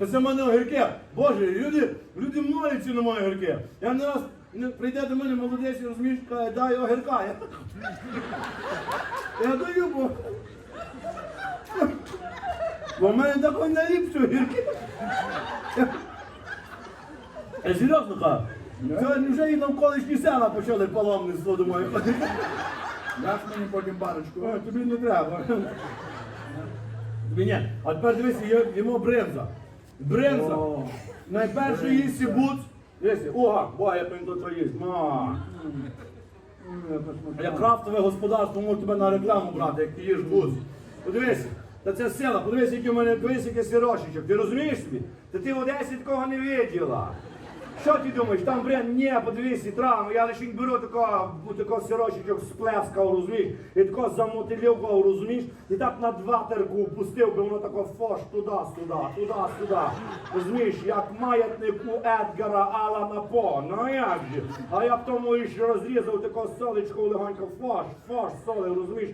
Та це в мене огірки. Боже, люди, люди моляться на мої огірки. Я не раз прийде до мене молодець, і розумієш, каже, дай огірка. Я, я даю, бо. Бо в мене такий найліпші огірки. Я серйозно кажу. Це вже і навколишні села почали паломництво, думаю. Даш мені потім барочку. Ой, тобі не треба. Тобі ні. А тепер дивися, є- йому бринза. Бринза. Найперше їсти буц. Ога, бо я пам'ятаю, то їсть. Ма. Я крафтове господарство можу тебе на рекламу брати, як ти їш буц. Подивись, Та це сила, подивись, який в мене дивись, який сирошечок. Ти розумієш собі? Та ти в Одесі такого не виділа. Що ти думаєш, там брен, ні, подивись, і травму, я лише беру такого, такого сирочечок сплескав, розумієш, і такого замотилював, розумієш, і так на два терку пустив, би воно тако фош туди, сюди, туди, сюди. Розумієш, як маятник у Едгара Алана По, ну як же? А я б тому ще розрізав такого солечко легонько, фош, фош, солив, розумієш?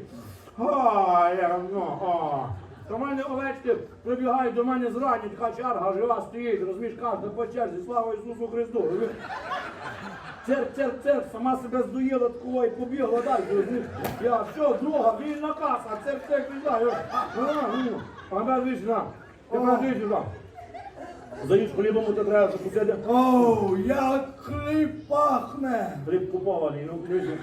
Я, ну, а. До мене овечки прибігають до мене зрані, така чарга жива стоїть, розумієш, кожна по черзі, слава Ісусу Христу. розумієш? Церк, церк, церк, сама себе здоїла такого і побігла далі, розумієш? Я, все, друга, вільна каса, церк, церк, пізда, а тепер вийшли на, тепер вийшли на. Заїж хлібом, то треба закусити. Оу, як хліб пахне! Хліб купований, ну, дивіться.